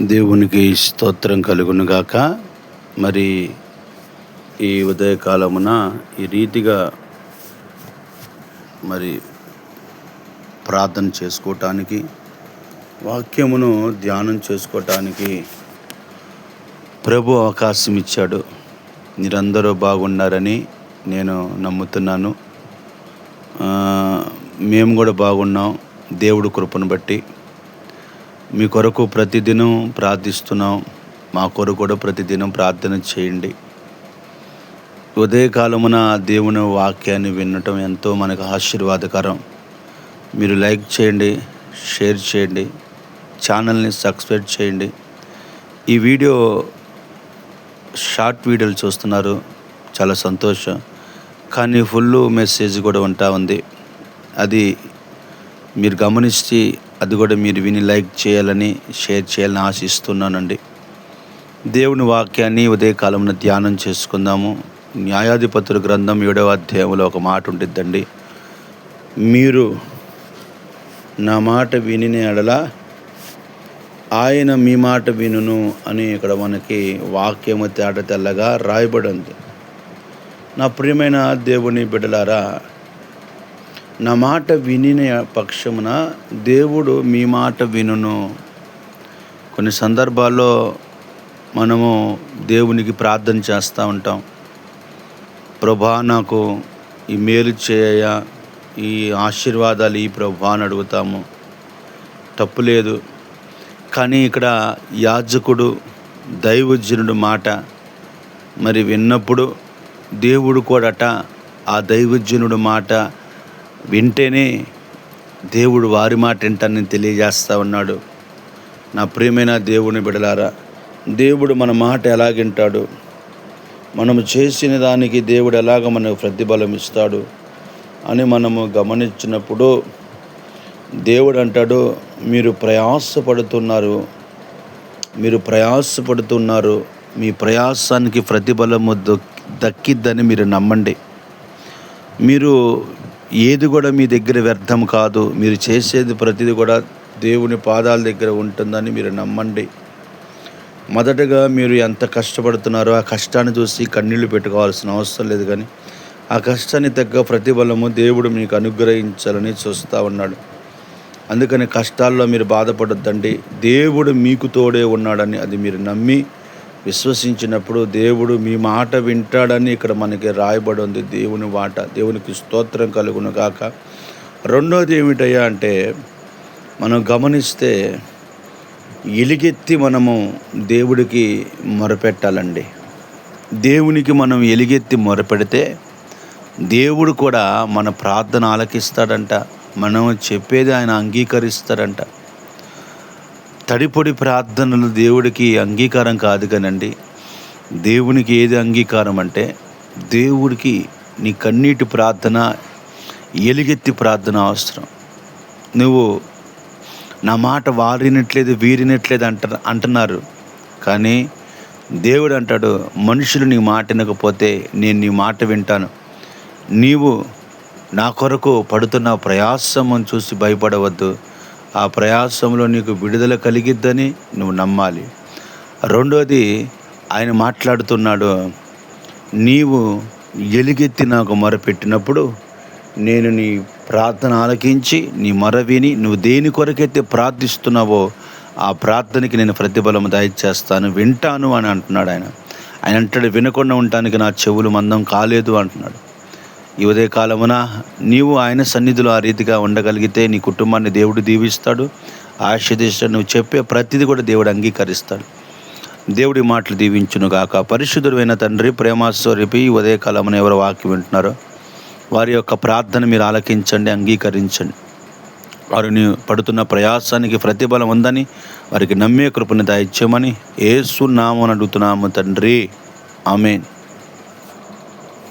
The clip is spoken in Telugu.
దేవునికి స్తోత్రం కలుగును గాక. మరి ఈ ఉదయకాలమున ఈ రీతిగా మరి ప్రార్థన చేసుకోవటానికి వాక్యమును ధ్యానం చేసుకోవటానికి ప్రభు అవకాశం ఇచ్చాడు. మీరందరూ బాగున్నారని నేను నమ్ముతున్నాను. మేము కూడా బాగున్నాం. దేవుడు కృపను బట్టి మీ కొరకు ప్రతిదినం ప్రార్థిస్తున్నాం. మా కొరకు కూడా ప్రతిదినం ప్రార్థన చేయండి. ఉదయకాలమున దేవుని వాక్యాన్ని వినటం ఎంతో మనకు ఆశీర్వాదకరం. మీరు లైక్ చేయండి షేర్ చేయండి ఛానల్ని సబ్స్క్రైబ్ చేయండి. ఈ వీడియో షార్ట్ వీడియోలు చూస్తున్నారు. చాలా సంతోషం. కానీ ఫుల్ మెసేజ్ కూడా ఉంటా ఉంది. అది మీరు గమనించి అది కూడా మీరు విని లైక్ చేయాలని షేర్ చేయాలని ఆశిస్తున్నానండి. దేవుని వాక్యాన్ని ఉదయకాలంలో ధ్యానం చేసుకుందాము. న్యాయాధిపతుల గ్రంథం ఏడవ అధ్యాయంలో ఒక మాట ఉంటుందండి మీరు నా మాట విని ఎడల ఆయన మీ మాట వినును అని ఇక్కడ మనకి వాక్యము తేట తెల్లగా రాయబడి ఉంది నా ప్రియమైన దేవుని బిడ్డలారా నా మాట వినిన పక్షమున దేవుడు మీ మాట వినును. కొన్ని సందర్భాల్లో మనము దేవునికి ప్రార్థన చేస్తూ ఉంటాం. ప్రభా నాకు ఈ మేలు చేయ ఈ ఆశీర్వాదాలు ఈ ప్రభా అని అడుగుతాము. తప్పు లేదు. కానీ ఇక్కడ యాజకుడు దైవజనుడు మాట మరి విన్నప్పుడు దేవుడు కూడాట ఆ దైవజనుడు మాట వింటేనే దేవుడు వారి మాట వింటానని తెలియజేస్తా ఉన్నాడు. నా ప్రియమైన దేవుని బిడలారా దేవుడు మన మాట ఎలాగింటాడు మనము చేసిన దానికి దేవుడు ఎలాగ మనకు ప్రతిఫలం ఇస్తాడు అని మనము గమనించినప్పుడు దేవుడు అంటాడు మీరు ప్రయాసపడుతున్నారు మీరు ప్రయాసపడుతున్నారు మీ ప్రయాసానికి ప్రతిఫలము దొక్- దక్కిద్దని మీరు నమ్మండి. మీరు ఏది కూడా మీ దగ్గర వ్యర్థం కాదు. మీరు చేసేది ప్రతిది కూడా దేవుని పాదాల దగ్గర ఉంటుందని మీరు నమ్మండి. మొదటగా మీరు ఎంత కష్టపడుతున్నారో ఆ కష్టాన్ని చూసి కన్నీళ్ళు పెట్టుకోవాల్సిన అవసరం లేదు కానీ ఆ కష్టాన్ని తగ్గ ప్రతిఫలము దేవుడు మీకు అనుగ్రహించాలని చూస్తూ ఉన్నాడు. అందుకని కష్టాల్లో మీరు బాధపడొద్దండి. దేవుడు మీకు తోడే ఉన్నాడని అది మీరు నమ్మి విశ్వసించినప్పుడు దేవుడు మీ మాట వింటాడని ఇక్కడ మనకి రాయబడి ఉంది. దేవుని మాట దేవునికి స్తోత్రం కలుగును గాక. రెండోది ఏమిటయ్యా అంటే మనం గమనిస్తే ఎలుగెత్తి మనము దేవుడికి మొరపెట్టాలండి. దేవునికి మనం ఎలుగెత్తి మొరపెడితే దేవుడు కూడా మన ప్రార్థన ఆలకిస్తాడంట మనం చెప్పేది ఆయన అంగీకరిస్తాడంట. తడిపొడి ప్రార్థనలు దేవుడికి అంగీకారం కాదు కానండి దేవునికి ఏది అంగీకారం అంటే దేవుడికి నీ కన్నీటి ప్రార్థన ఎలుగెత్తి ప్రార్థన అవసరం. నువ్వు నా మాట వారినట్లేదు వీరినట్లేదు అంట అంటున్నారు. కానీ దేవుడు అంటాడు మనుషులు నీ మాట వినకపోతే నేను నీ మాట వింటాను. నీవు నా కొరకు పడుతున్న ప్రయాసమని చూసి భయపడవద్దు. ఆ ప్రయాసంలో నీకు విడుదల కలిగిద్దని నువ్వు నమ్మాలి. రెండోది ఆయన మాట్లాడుతున్నాడు నీవు ఎలుగెత్తి నాకు మొరపెట్టినప్పుడు నేను నీ ప్రార్థన ఆలకించి నీ మొర విని నువ్వు దేని కొరకైతే ప్రార్థిస్తున్నావో ఆ ప్రార్థనకి నేను ప్రతిఫలం దయచేస్తాను వింటాను అని అంటున్నాడు ఆయన. ఆయన అంటాడు వినకుండా ఉండటానికి నా చెవులు మందం కాలేదు అంటున్నాడు. ఈ ఉదయకాలమున నీవు ఆయన సన్నిధిలో ఆ రీతిగా ఉండగలిగితే నీ కుటుంబాన్ని దేవుడు దీవిస్తాడు. ఆశీర్దిస్తాడు నువ్వు చెప్పే ప్రతిదీ కూడా దేవుడు అంగీకరిస్తాడు. దేవుడి మాటలు దీవించును గాక. పరిశుద్ధుడైన తండ్రి ప్రేమాస్వరూపి ఈ ఉదయకాలమున ఎవరు వాక్యం వింటున్నారో వారి యొక్క ప్రార్థన మీరు ఆలకించండి అంగీకరించండి. వారిని పడుతున్న ప్రయాసానికి ప్రతిఫలం ఉందని వారికి నమ్మే కృపను దయచేయమని ఏసు నామని అడుగుతున్నాము తండ్రి. ఆమెన్.